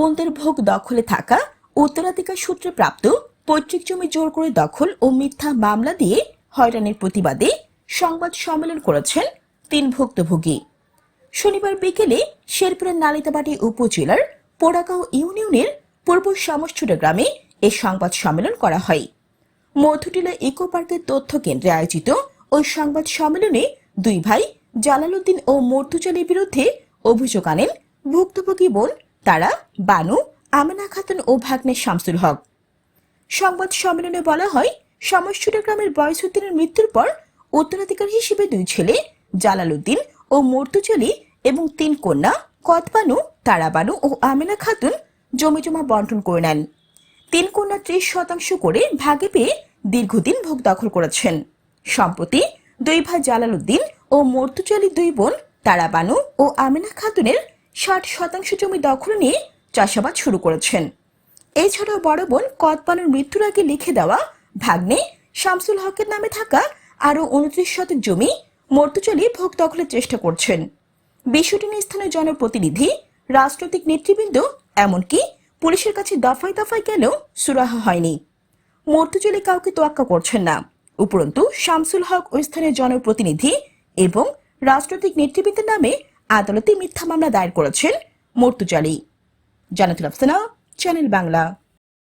বোনদের ভোগ দখলে থাকা উত্তরাধিকার সূত্রে প্রাপ্ত পৈতৃক জমি জোর করে দখল ও মিথ্যা মামলা দিয়ে হয়রানির প্রতিবাদে সংবাদ সম্মেলন করেছেন তিন ভুক্তভোগী। শনিবার বিকেলে শেরপুরের নালিতাবাড়ি উপজেলার পোড়াগাঁও ইউনিয়নের পূর্ব সমষ্ঠুরা গ্রামে এ সংবাদ সম্মেলন করা হয়। মধুটিলা ইকো পার্কের তথ্য কেন্দ্রে আয়োজিত ওই সংবাদ সম্মেলনে দুই ভাই জালালউদ্দিন ও মর্তুজালির বিরুদ্ধে অভিযোগ আনেন ভুক্তভোগী বোন তারা বানু, আমেনা খাতুন ও ভাগ্নে শামসুল হক। সংবাদ সম্মেলনে বলা হয় সমষ্টিটা গ্রামের বয়সুদ্দিনের মৃত্যুর পর উত্তরাধিকার হিসেবে দুই ছেলে, জালালউদ্দিন ও মর্তুজালি এবং তিন কন্যা কতবানু তারাবানু ও আমেনা খাতুন জমি জমা বন্টন করে নেন। তিন কন্যা ত্রিশ শতাংশ করে ভাগে পেয়ে দীর্ঘদিন ভোগ দখল করেছেন। সম্প্রতি দুই ভাই জালালউদ্দিন ও মর্তুজালি দুই বোন, তারাবানু ও আমেনা খাতুনের ষাট শতাংশ জমি দখল নিয়ে চাষাবাদ শুরু করেছেন। এছাড়াও বড় বোন কদপানুর মৃত্যুর আগে লিখে দেওয়া ভাগ্নে শামসুল হকের নামে থাকা আরও উনত্রিশ শতক জমি মর্তুচালি ভোগ দখলের চেষ্টা করছেন। বিষয়টি নিয়ে স্থানীয় জনপ্রতিনিধি, রাজনৈতিক নেতৃবৃন্দ, এমনকি পুলিশের কাছে দফায় দফায় গেলেও সুরাহা হয়নি। মর্তুচালি কাউকে তোয়াক্কা করছেন না। উপরন্তু শামসুল হক ও স্থানীয় জনপ্রতিনিধি এবং রাজনৈতিক নেতৃবৃন্দের নামে আদালতে মিথ্যা মামলা দায়ের করেছেন মর্তুচালি জানাতুল আফসানা চ্যানেল বাংলা।